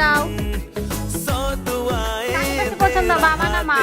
দাও। পছন্দ, বাবা না মা।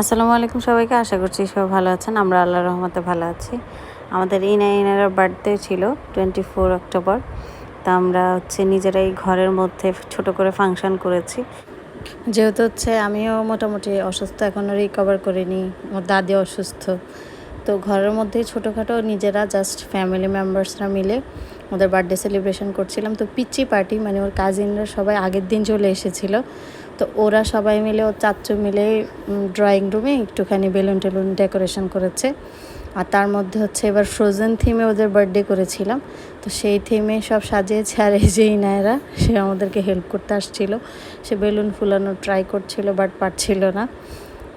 আসসালামু আলাইকুম সবাইকে, আশা করছি সবাই ভালো আছেন। আমরা আল্লাহ রহমতে ভালো আছি। আমাদের ইনা ইনারা বার্থডে ছিল টোয়েন্টি ফোর অক্টোবর তা আমরা হচ্ছে নিজেরাই ঘরের মধ্যে ছোট করে ফাংশন করেছি। যেহেতু হচ্ছে আমিও মোটামুটি অসুস্থ এখনও রিকভার করিনি, আমার দাদি অসুস্থ। তো ঘরের মধ্যেই ছোটোখাটো নিজেরা জাস্ট ফ্যামিলি মেম্বার্সরা মিলে ওদের বার্থডে সেলিব্রেশন করছিলাম। তো পিচ্চি পার্টি মানে ওর কাজিনরা সবাই আগের দিন চলে এসেছিল। তো ওরা সবাই মিলে ওর চাচ্চু মিলে ড্রয়িং রুমে একটুখানি বেলুন টেলুন ডেকোরেশন করেছে। আর তার মধ্যে হচ্ছে এবার ফ্রোজেন থিমে ওদের বার্থডে করেছিলাম। তো সেই থিমে সব সাজিয়েছে আর এই যে ইনায়রা সে আমাদেরকে হেল্প করতে আসছিল। সে বেলুন ফুলানো ট্রাই করছিল বাট পারছিল না।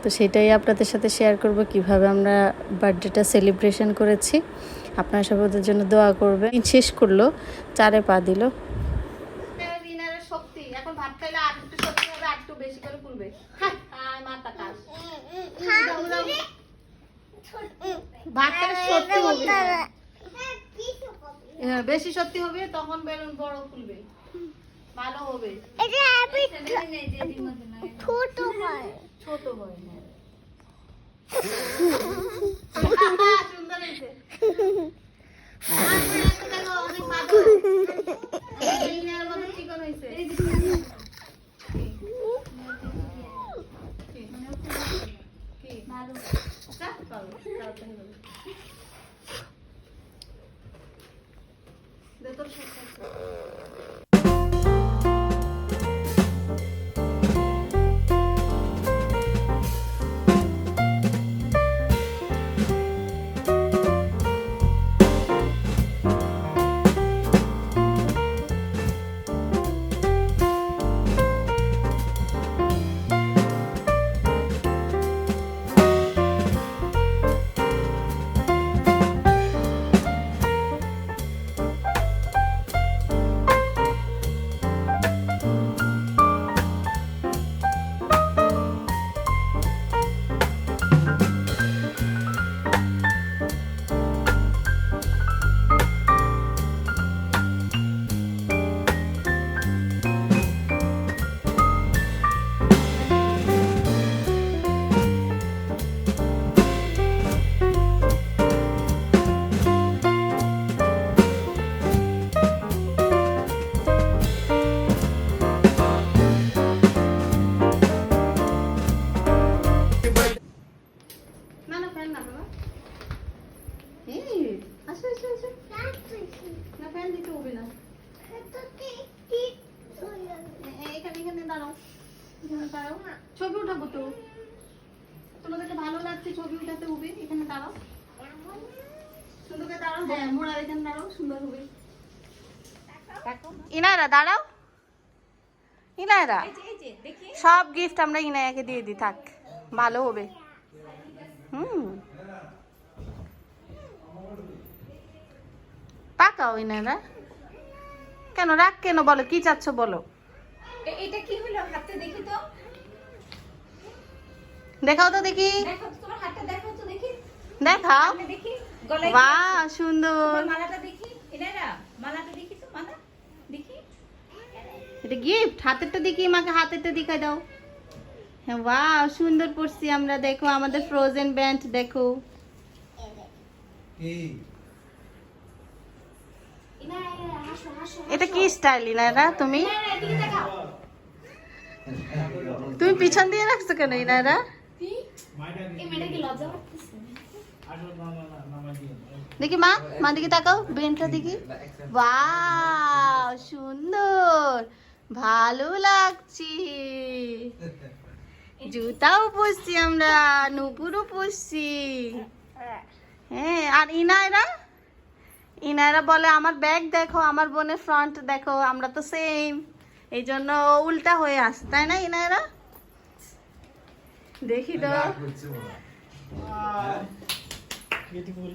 তো সেটাই আপনাদের সাথে শেয়ার করব কীভাবে আমরা বার্থডেটা সেলিব্রেশন করেছি। আপনারা সব ওদের জন্য দোয়া করবেন। শেষ করল চারে পা দিল। শক্তি এখন ভাত খাইলে আর একটু শক্তি হবে আর একটু বেশি করে ফুলবে। মাথা কাজ উড়াও, উড়াও। ভাত খেলে সত্যি হবে। হ্যাঁ, বেশি সত্যি হবে তখন বেলুন বড় ফুলবে ভালো হবে। ছোট হয় হ্যাঁ। দাঁড়াও। সুন্দর করে দাঁড়াও হ্যাঁ মোড়ার এখানে দাঁড়াও সুন্দর হবে। ইনায়রা দাঁড়াও। ইনায়রা সব গিফট আমরা ইনায়াকে দিয়ে দিই থাক ভালো হবে। হুম। তাকাও ইনারা কেন রাগ কেন বলো কি চাচ্ছ বলো। এটা কি হলো? হাতে দেখি তো। দেখাও তো দেখি। দেখো তোমার হাতটা দেখি। দেখাও বাহ সুন্দর। মালাটা দেখি মালাটা দেখি তো মালা দেখি। এটা গিফট হাতেরটা দেখি মাকে হাতেরটা দেখাই দাও। হ্যাঁ বাহ সুন্দর পড়ছি আমরা দেখো আমাদের ফ্রোজেন ব্যান্ড দেখো। এটা কি স্টাইল ইনারা তুমি? তুমি পিছন দিয়ে রাখছো কেন ইনারা? দেখি মা মা দিকে তাকাও বেনটা দেখি। বাহ সুন্দর। ভালো লাগছে। জুতাও পরছি আমরা নুপুরও পরছি। হ্যাঁ আর ইনায়রা? ইনায়রা বলে আমার ব্যাগ দেখো আমার বোনের ফ্রন্ট দেখো আমরা তো সেম এই জন্য উল্টা হয়ে আসে তাই না ইনায়রা? দেখি তো। বিউটিফুল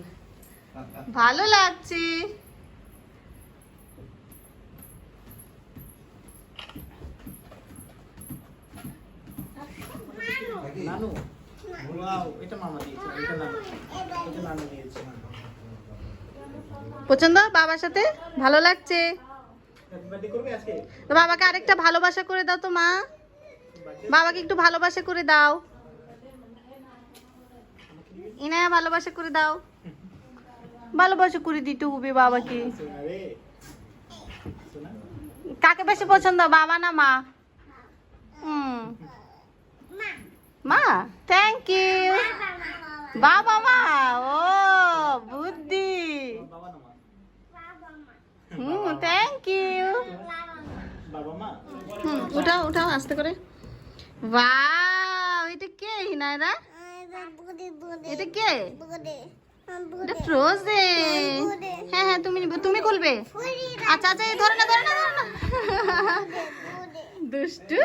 ভালো লাগছে। নানু। পছন্দ বাবার সাথে? ভালো লাগছে? বাবাকে আরেকটা ভালোবাসা করে দাও তো মা। বাবাকে একটু ভালোবাসা করে দাও। ইনায়া ভালোবাসা করে দাও। ভালোবাসা করে দিতে হবে বাবাকে। কাকে বেশি পছন্দ, বাবা না মা? হুম। মা থ্যাংক ইউ বাবা মা, ও, বুদ্ধি। হুম থ্যাংক ইউ হুম, উঠাও উঠাও, আস্তে করে। বা এটা কে, হিনায়রা? এটা কে? এটা ফ্রোজেন হ্যাঁ হ্যাঁ তুমি নিবে তুমি খুলবে। আচ্ছা আচ্ছা ধরে না ধরে না ধরে না। দুষ্টু।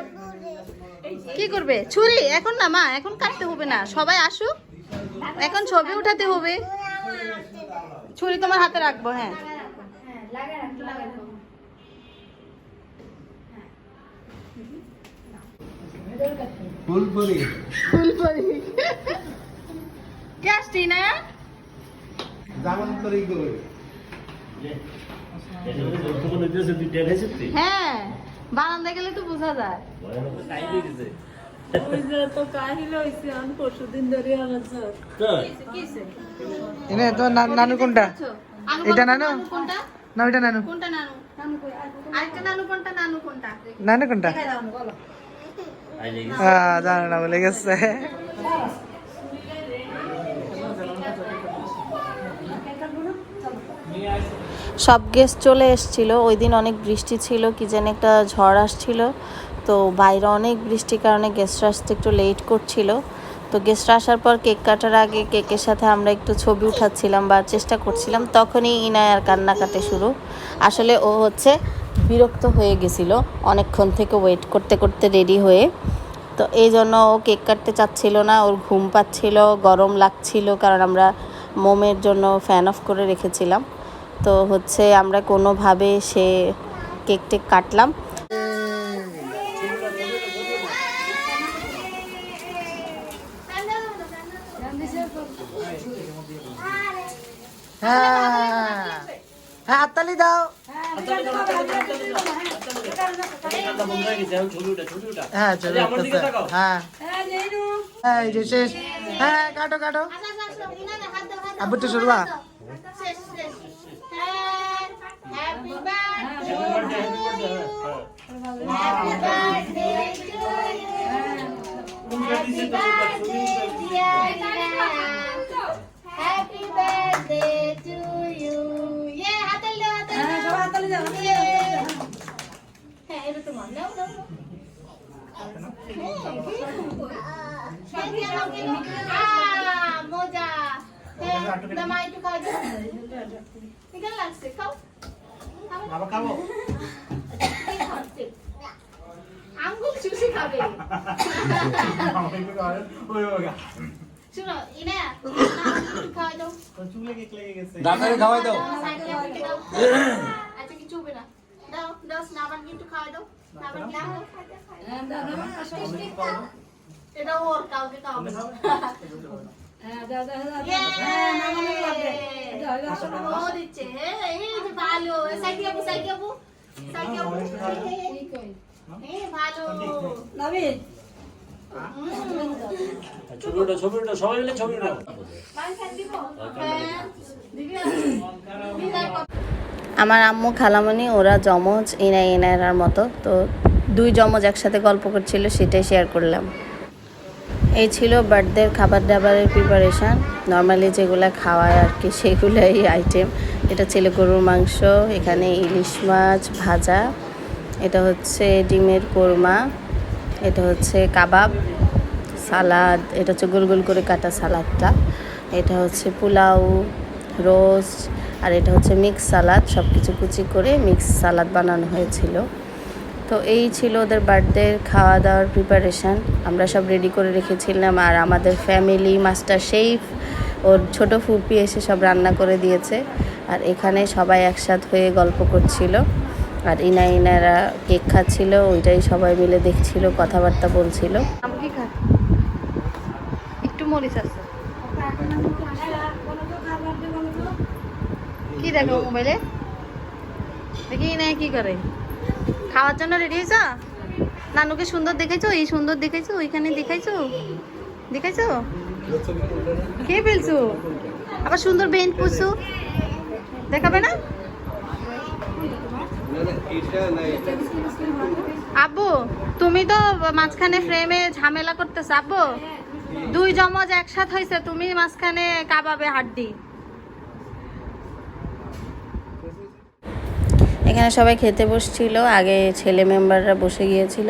কি করবে? ছুরি। এখন না মা এখন কাটতে হবে না। সবাই আসুক। এখন ছবি উঠাতে হবে। ছুরি তোমার হাতে রাখব হ্যাঁ। ফুলপুরি। ফুলপরি। কে আসছি না জামান করি গই হ্যাঁ বারান্দায় গেলে তো বোঝা যায়। নানু কোনটা? এটা বলো নানু? কোনটা? না ওইটা নানু কোনটা? নানু নানু। কোনটা নানু? কোনটা নানু কোনটা? জানো না বলে গেছে। সব গেস্ট চলে এসেছিল। ওই দিন অনেক বৃষ্টি ছিল, কি যেন একটা ঝড় আসছিল। তো বাইরে অনেক বৃষ্টির কারণে গেস্টরা আসতে একটু লেট করছিল। তো গেস্টরা আসার পর কেক কাটার আগে কেকের সাথে আমরা একটু ছবি উঠাচ্ছিলাম বা চেষ্টা করছিলাম। তখনই ইনায়ার কান্নাকাটে শুরু। আসলে ও হচ্ছে বিরক্ত হয়ে গেছিল। অনেকক্ষণ থেকে ওয়েট করতে করতে রেডি হয়ে। তো এই জন্য ও কেক কাটতে চাচ্ছিল না, ওর ঘুম পাচ্ছিল, গরম লাগছিল কারণ আমরা মোমের জন্য ফ্যান অফ করে রেখেছিলাম। তো হচ্ছে আমরা কোনোভাবে সে কেক টেক কাটলাম। হ্যাঁ হ্যাঁ দাও। হ্যাঁ চলো হ্যাঁ হ্যাঁ এই যে শেষ হ্যাঁ কাটো কাটো আব্বুটা শুরু বা happy birthday happy birthday happy birthday মজা হ্যাঁ, লাগছে খাও। বাবা খাব? আঙ্গুল চুষে খাবে একটু খাওয়াই দাও আচ্ছা কিছু হবে না দাও দাও স্নাবান একটু খাওয়াই দাও এটা ওর কাউকে খাওয়াবে না সবাই মিলে ছবি আমার আম্মু, খালামণি, ওরা জমজ ইনা ইনায়রার মতো। তো দুই জমজ একসাথে গল্প করছিল, সেটাই শেয়ার করলাম। এই ছিল বার্থডের খাবার দাবারের প্রিপারেশান নর্মালি যেগুলো খাওয়ায় আর কি, সেগুলোই আইটেম এটা ছিল গরুর মাংস, এখানে ইলিশ মাছ ভাজা। এটা হচ্ছে ডিমের কোরমা। এটা হচ্ছে কাবাব, সালাদ। এটা হচ্ছে গোল গোল করে কাটা সালাদটা। এটা হচ্ছে পোলাও, রোস্ট আর এটা হচ্ছে মিক্স সালাদ সব কিছু কুচি করে মিক্স সালাদ বানানো হয়েছিল। তো এই ছিল ওদের বার্থডে খাওয়া দাওয়ার প্রিপারেশান আমরা সব রেডি করে রেখেছিলাম আর আমাদের ফ্যামিলি মাস্টার শেফ ওর ছোট ফুপি এসে সব রান্না করে দিয়েছে। আর এখানে সবাই একসাথ হয়ে গল্প করছিল। আর ইনা ইনারা কেক খাচ্ছিল, ওইটাই সবাই মিলে দেখছিল, কথাবার্তা বলছিল। খাই মরিচ আছে। কি দেখো মোবাইলে দেখি না কি করে। খাওয়ার জন্য রেডি হয়েছ? নানুকে সুন্দর দেখেছ? এই সুন্দর দেখেছ? ওইখানে দেখাইছো দেখাইছো কে ফেলছো আবার সুন্দর বেঞ্চ পুষছো দেখাবে না? আব্বু তুমি তো মাঝখানে ফ্রেমে ঝামেলা করতেছ। আব্বু দুই জমজ একসাথ হয়েছে। তুমি মাঝখানে কাবাবে হাড্ডি। এখানে সবাই খেতে বসছিল। আগে ছেলে মেম্বাররা বসে গিয়েছিল।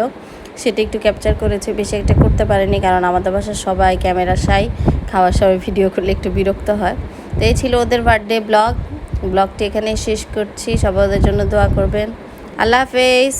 সেটা একটু ক্যাপচার করেছে। বেশি একটা করতে পারেনি কারণ আমাদের বাসার সবাই ক্যামেরা সাই। খাওয়ার সময় ভিডিও করলে একটু বিরক্ত হয়। তো এই ছিল ওদের বার্থডে ব্লগ ব্লগটি এখানে শেষ করছি। সবাই ওদের জন্য দোয়া করবেন। আল্লাহ হাফেজ।